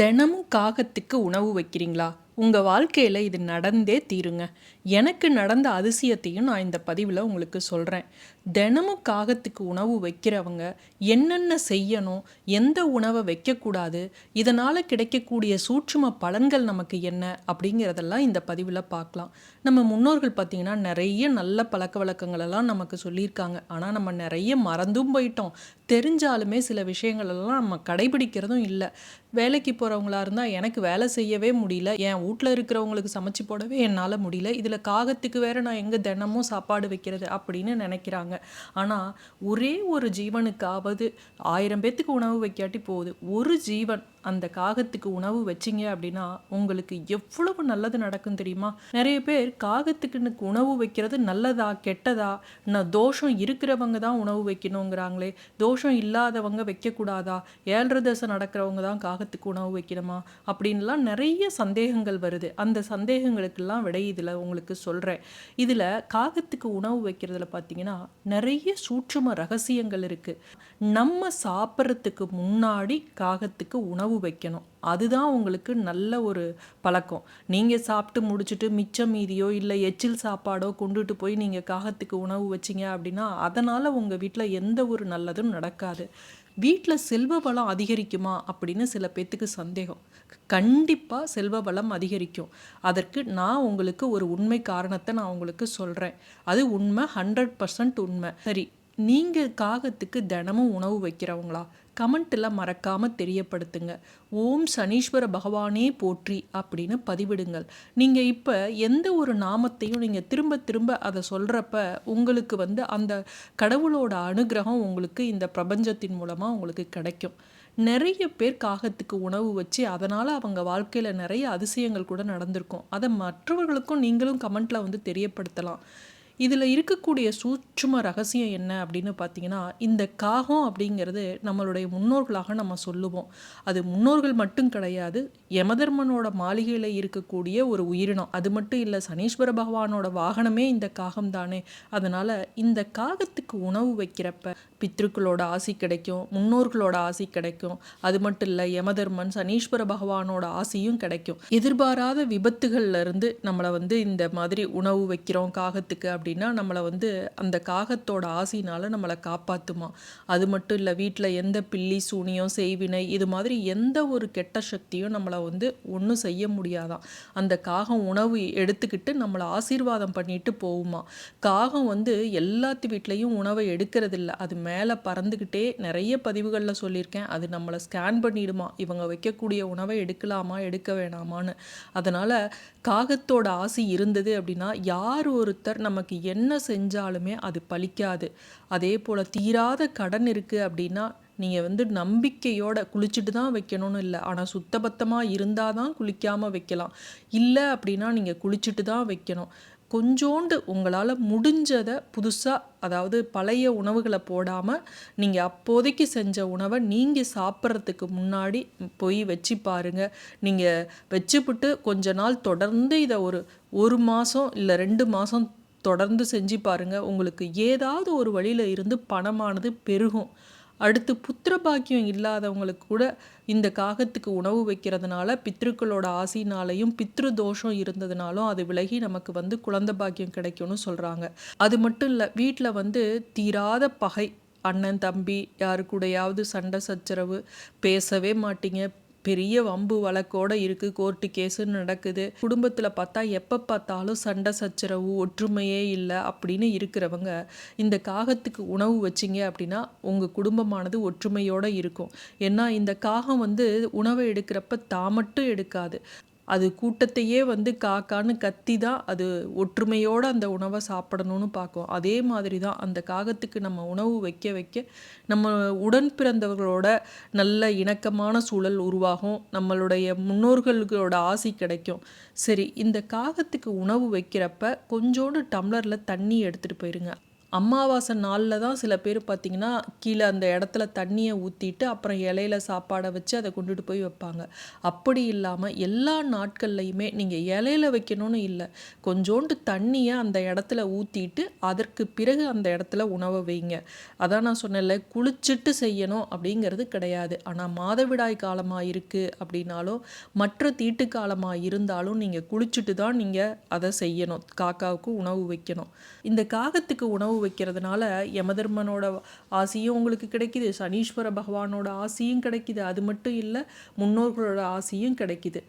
தினமும் காகத்துக்கு உணவு வைக்கிறீங்களா? உங்கள் வாழ்க்கையில் இது நடந்தே தீருங்க. எனக்கு நடந்த அதிசயத்தையும் நான் இந்த பதிவில் உங்களுக்கு சொல்கிறேன் தினமும் காகத்துக்கு உணவு வைக்கிறவங்க என்னென்ன செய்யணும்? எந்த உணவை வைக்கக்கூடாது? இதனால் கிடைக்கக்கூடிய சூட்சும பலன்கள் நமக்கு என்ன? அப்படிங்கிறதெல்லாம் இந்த பதிவில் பார்க்கலாம். நம்ம முன்னோர்கள் பார்த்திங்கன்னா நிறைய நல்ல பழக்க வழக்கங்களெல்லாம் நமக்கு சொல்லியிருக்காங்க. ஆனால் நம்ம நிறைய மறந்தும் போயிட்டோம். தெரிஞ்சாலுமே சில விஷயங்களெல்லாம் நம்ம கடைபிடிக்கிறதும் இல்லை. வேலைக்கு போகிறவங்களா இருந்தால் எனக்கு வேலை செய்யவே முடியல. என் வீட்டில் இருக்கிறவங்களுக்கு சமைச்சு போடவே என்னால் முடியல. இதில் காகத்துக்கு வேறு நான் எங்கே தினமும் சாப்பாடு வைக்கிறது அப்படின்னு நினைக்கிறாங்க. ஆனால் ஒரே ஒரு ஜீவனுக்காவது ஆயிரம் பேத்துக்கு உணவு வைக்காட்டி போகுது. ஒரு ஜீவன் அந்த காகத்துக்கு உணவு வச்சிங்க அப்படின்னா உங்களுக்கு எவ்வளவு நல்லது நடக்கும் தெரியுமா? நிறைய பேர் காகத்துக்குன்னு உணவு வைக்கிறது நல்லதா கெட்டதா? நான் தோஷம் இருக்கிறவங்க தான் உணவு வைக்கணுங்கிறாங்களே. தோஷம் இல்லாதவங்க வைக்கக்கூடாதா? ஏழரை தசை நடக்கிறவங்க தான் காகத்துக்கு உணவு வைக்கணுமா? அப்படின்லாம் நிறைய சந்தேகங்கள் வருது. அந்த சந்தேகங்களுக்கெல்லாம் விடை இதில் உங்களுக்கு சொல்கிறேன். இதில் காகத்துக்கு உணவு வைக்கிறதுல பார்த்தீங்கன்னா நிறைய சூட்சும ரகசியங்கள் இருக்குது. நம்ம சாப்பிட்றதுக்கு முன்னாடி காகத்துக்கு உணவு வைக்கணும். அதுதான் உங்களுக்கு நல்ல ஒரு பழக்கம். நீங்கள் சாப்பிட்டு முடிச்சுட்டு மிச்சம் மீதியோ இல்லை எச்சில் சாப்பாடோ கொண்டுட்டு போய் நீங்கள் காகத்துக்கு உணவு வச்சிங்க அப்படின்னா அதனால் உங்கள் வீட்டில் எந்த ஒரு நல்லதும் நடக்காது. வீட்டில் செல்வ வளம் அதிகரிக்குமா அப்படின்னு சில பேர்த்துக்கு சந்தேகம். கண்டிப்பாக செல்வ வளம் அதிகரிக்கும். அதற்கு நான் உங்களுக்கு ஒரு உண்மை காரணத்தை நான் உங்களுக்கு சொல்கிறேன் அது உண்மை ஹண்ட்ரட் பர்சன்ட் உண்மை. சரி நீங்கள் காகத்துக்கு தினமும் உணவு வைக்கிறவங்களா? கமெண்ட்டில் மறக்காமல் தெரியப்படுத்துங்க. ஓம் சனீஸ்வர பகவானே போற்றி அப்படின்னு பதிவிடுங்கள். நீங்கள் இப்போ எந்த ஒரு நாமத்தையும் நீங்கள் திரும்ப திரும்ப அதை சொல்கிறப்ப உங்களுக்கு வந்து அந்த கடவுளோட அனுகிரகம் உங்களுக்கு இந்த பிரபஞ்சத்தின் மூலமாக உங்களுக்கு கிடைக்கும். நிறைய பேர் காகத்துக்கு உணவு வச்சு அதனால் அவங்க வாழ்க்கையில் நிறைய அதிசயங்கள் கூட நடந்திருக்கும். அதை மற்றவர்களுக்கும் நீங்களும் கமெண்ட்டில் வந்து தெரியப்படுத்தலாம். இதில் இருக்கக்கூடிய சூட்சும ரகசியம் என்ன அப்படின்னு பார்த்தீங்கன்னா இந்த காகம் அப்படிங்கிறது நம்மளுடைய முன்னோர்களாக நம்ம சொல்லுவோம். அது முன்னோர்கள் மட்டும் கிடையாது யமதர்மனோட மாளிகையில் இருக்கக்கூடிய ஒரு உயிரினம். அது மட்டும் இல்லை சனீஸ்வர பகவானோட வாகனமே இந்த காகம் தானே. அதனால் இந்த காகத்துக்கு உணவு வைக்கிறப்ப பித்ருக்களோட ஆசி கிடைக்கும் முன்னோர்களோட ஆசி கிடைக்கும். அது மட்டும் இல்லை யமதர்மன் சனீஸ்வர பகவானோட ஆசியும் கிடைக்கும். எதிர்பாராத விபத்துகள்லேருந்து நம்மளை வந்து இந்த மாதிரி உணவு வைக்கிறோம் காகத்துக்கு அப்படி அப்படின்னா நம்மளை வந்து அந்த காகத்தோட ஆசினால் நம்மளை காப்பாற்றுமா அது மட்டும் இல்லை வீட்டில் எந்த பில்லி சூனியம் செய்வினை இது மாதிரி எந்த ஒரு கெட்ட சக்தியும் நம்மளை வந்து ஒன்றும் செய்ய முடியாதான் அந்த காகம் உணவு எடுத்துக்கிட்டு நம்மளை ஆசீர்வாதம் பண்ணிட்டு போகுமா. காகம் வந்து எல்லாத்து வீட்லேயும் உணவை எடுக்கிறதில்ல. அது மேலே பறந்துக்கிட்டே நிறைய பதிவுகளில் சொல்லியிருக்கேன். அது நம்மளை ஸ்கேன் பண்ணிடுமா. இவங்க வைக்கக்கூடிய உணவை எடுக்கலாமா எடுக்க வேணாமான்னு. அதனால் காகத்தோட ஆசை இருந்தது அப்படின்னா யார் ஒருத்தர் நமக்கு என்ன செஞ்சாலுமே அது பலிக்காது அதே போல் தீராத கடன் இருக்குது அப்படின்னா நீங்கள் வந்து நம்பிக்கையோட குளிச்சுட்டு தான் வைக்கணும்னு இல்லை. ஆனால் சுத்தபத்தமாக இருந்தால் தான் குளிக்காமல் வைக்கலாம். இல்லை அப்படின்னா நீங்கள் குளிச்சுட்டு தான் வைக்கணும். கொஞ்சோண்டு உங்களால் முடிஞ்சதை புதுசாக அதாவது பழைய உணவுகளை போடாமல் நீங்கள் அப்போதைக்கு செஞ்ச உணவை நீங்கள் சாப்பிட்றதுக்கு முன்னாடி போய் வச்சு பாருங்கள் நீங்கள் வச்சுப்பிட்டு கொஞ்ச நாள் தொடர்ந்து இதை ஒரு ஒரு மாதம் இல்லை ரெண்டு மாதம் தொடர்ந்து செஞ்சு பாருங்கள் உங்களுக்கு ஏதாவது ஒரு வழியில் இருந்து பணமானது பெருகும். அடுத்து புத்திர பாக்கியம் இல்லாதவங்களுக்கு கூட இந்த காகத்துக்கு உணவு வைக்கிறதுனால பித்ருக்களோட ஆசினாலையும் பித்ரு தோஷம் இருந்ததுனாலும் அது விலகி நமக்கு வந்து குழந்தை பாக்கியம் கிடைக்கும்னு சொல்கிறாங்க அது மட்டும் இல்லை வீட்டில் வந்து தீராத பகை. அண்ணன் தம்பி யாரு கூடயாவது சண்டை சச்சரவு பேசவே மாட்டீங்க. பெரிய வம்பு வழக்கோட இருக்குது கோர்ட்டு கேஸுன்னு நடக்குது. குடும்பத்தில் பார்த்தா எப்போ பார்த்தாலும் சண்டை சச்சரவு ஒற்றுமையே இல்லை அப்படின்னு இருக்கிறவங்க இந்த காகத்துக்கு உணவு வச்சிங்க அப்படின்னா உங்கள் குடும்பமானது ஒற்றுமையோடு இருக்கும். ஏன்னா இந்த காகம் வந்து உணவை எடுக்கிறப்ப தான் மட்டும் எடுக்காது. அது கூட்டத்தையே வந்து காக்கான்னு கத்தி தான் அது ஒற்றுமையோடு அந்த உணவை சாப்பிடணும்னு பார்க்கும். அதே மாதிரி தான் அந்த காகத்துக்கு நம்ம உணவு வைக்க வைக்க நம்ம உடன் பிறந்தவர்களோட நல்ல இணக்கமான சூழல் உருவாகும். நம்மளுடைய முன்னோர்களோட ஆசி கிடைக்கும். சரி இந்த காகத்துக்கு உணவு வைக்கிறப்ப கொஞ்சோண்டு டம்ளரில் தண்ணி எடுத்துகிட்டு போயிருங்க. அமாவாசை நாளில் தான் சில பேர் பார்த்தீங்கன்னா கீழே அந்த இடத்துல தண்ணியை ஊற்றிட்டு அப்புறம் இலையில சாப்பாடை வச்சு அதை கொண்டுட்டு போய் வைப்பாங்க. அப்படி இல்லாமல் எல்லா நாட்கள்லையுமே நீங்கள் இலையில வைக்கணும்னு இல்லை. கொஞ்சோண்டு தண்ணியை அந்த இடத்துல ஊற்றிட்டு அதற்கு பிறகு அந்த இடத்துல உணவை வைங்க. அதான் நான் சொன்னேன்ல குளிச்சுட்டு செய்யணும் அப்படிங்கிறது கிடையாது. ஆனால் மாதவிடாய் காலமாக இருக்குது அப்படின்னாலும் மற்ற தீட்டு காலமாக இருந்தாலும் நீங்கள் குளிச்சுட்டு தான் நீங்கள் அதை செய்யணும். காக்காவுக்கு உணவு வைக்கணும். இந்த காகத்துக்கு உணவு வைக்கிறதுனால யமதர்மனோட ஆசையும் உங்களுக்கு கிடைக்குது சனீஸ்வர பகவானோட ஆசையும் கிடைக்குது. அது மட்டும் இல்லை முன்னோர்களோட ஆசையும் கிடைக்குது.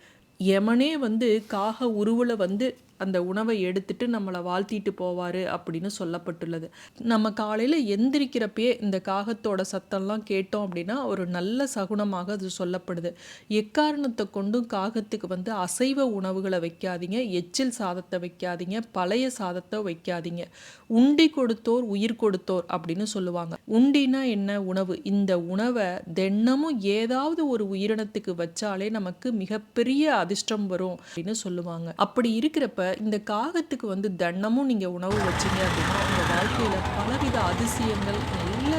யமனே வந்து காக உருவில் வந்து அந்த உணவை எடுத்துட்டு நம்மளை வாழ்த்திட்டு போவார் அப்படின்னு சொல்லப்பட்டுள்ளது. நம்ம காலையில் எந்திரிக்கிறப்பயே இந்த காகத்தோட சத்தம்லாம் கேட்டோம் அப்படின்னா ஒரு நல்ல சகுனமாக அது சொல்லப்படுது. எக்காரணத்தை கொண்டும் காகத்துக்கு வந்து அசைவ உணவுகளை வைக்காதீங்க எச்சில் சாதத்தை வைக்காதீங்க பழைய சாதத்தை வைக்காதீங்க. உண்டி கொடுத்தோர் உயிர் கொடுத்தோர் அப்படின்னு சொல்லுவாங்க. உண்டினா என்ன உணவு? இந்த உணவை தினமும் ஏதாவது ஒரு உயிரினத்துக்கு வச்சாலே நமக்கு மிகப்பெரிய அதிர்ஷ்டம் வரும் அப்படின்னு சொல்லுவாங்க. அப்படி இருக்கிறப்ப இந்த காகத்துக்கு வந்து தினமும் நீங்கள் உணவு வச்சிங்க அப்படின்னா உங்கள் வாழ்க்கையில் பலவித அதிசயங்கள் நல்ல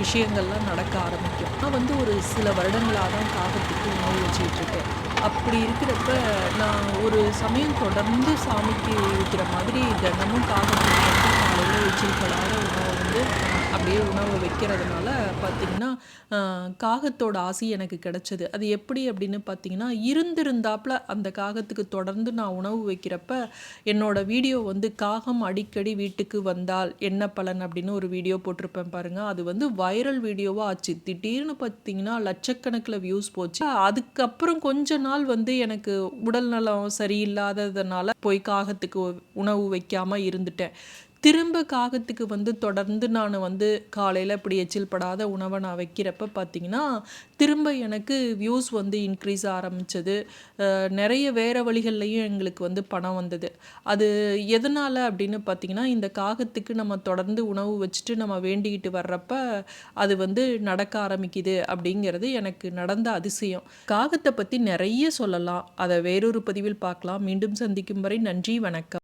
விஷயங்கள்லாம் நடக்க ஆரம்பிக்கும். நான் வந்து ஒரு சில வருடங்களாக தான் காகத்துக்கு உணவு வச்சுட்ருக்கேன் அப்படி இருக்கிறப்ப நான் ஒரு சமயம் தொடர்ந்து சாமிக்கு வைக்கிற மாதிரி தினமும் காகத்துக்கு வந்து எச்சில்களாக உணவை வந்து அப்படியே உணவு வைக்கிறதுனால பார்த்திங்கன்னா காகத்தோட ஆசை எனக்கு கிடச்சிது. அது எப்படி அப்படின்னு பார்த்தீங்கன்னா இருந்திருந்தாப்புல அந்த காகத்துக்கு தொடர்ந்து நான் உணவு வைக்கிறப்ப என்னோட வீடியோ வந்து காகம் அடிக்கடி வீட்டுக்கு வந்தால் என்ன பலன் அப்படின்னு ஒரு வீடியோ போட்டிருப்பேன் பாருங்கள் அது வந்து வைரல் வீடியோவாக ஆச்சு. திடீர்னு பார்த்தீங்கன்னா லட்சக்கணக்கில் வியூஸ் போச்சு. அதுக்கப்புறம் கொஞ்ச நாள் வந்து எனக்கு உடல் நலம் சரியில்லாததுனால போய் காகத்துக்கு உணவு வைக்காமல் இருந்துட்டேன். திரும்ப காகத்துக்கு வந்து தொடர்ந்து நான் வந்து காலையில் இப்படி எச்சில் படாத உணவை நான் வைக்கிறப்ப பார்த்தீங்கன்னா திரும்ப எனக்கு வியூஸ் வந்து இன்க்ரீஸ் ஆரம்பித்தது நிறைய வேறு வழிகள்லையும் எங்களுக்கு வந்து பணம் வந்தது. அது எதனால் அப்படின்னு பார்த்தீங்கன்னா இந்த காகத்துக்கு நம்ம தொடர்ந்து உணவு வச்சுட்டு நம்ம வேண்டிக்கிட்டு வர்றப்ப அது வந்து நடக்க ஆரம்பிக்குது அப்படிங்கிறது எனக்கு நடந்த அதிசயம். காகத்தை பற்றி நிறைய சொல்லலாம். அதை வேறொரு பதிவில் பார்க்கலாம். மீண்டும் சந்திக்கும் வரை நன்றி வணக்கம்.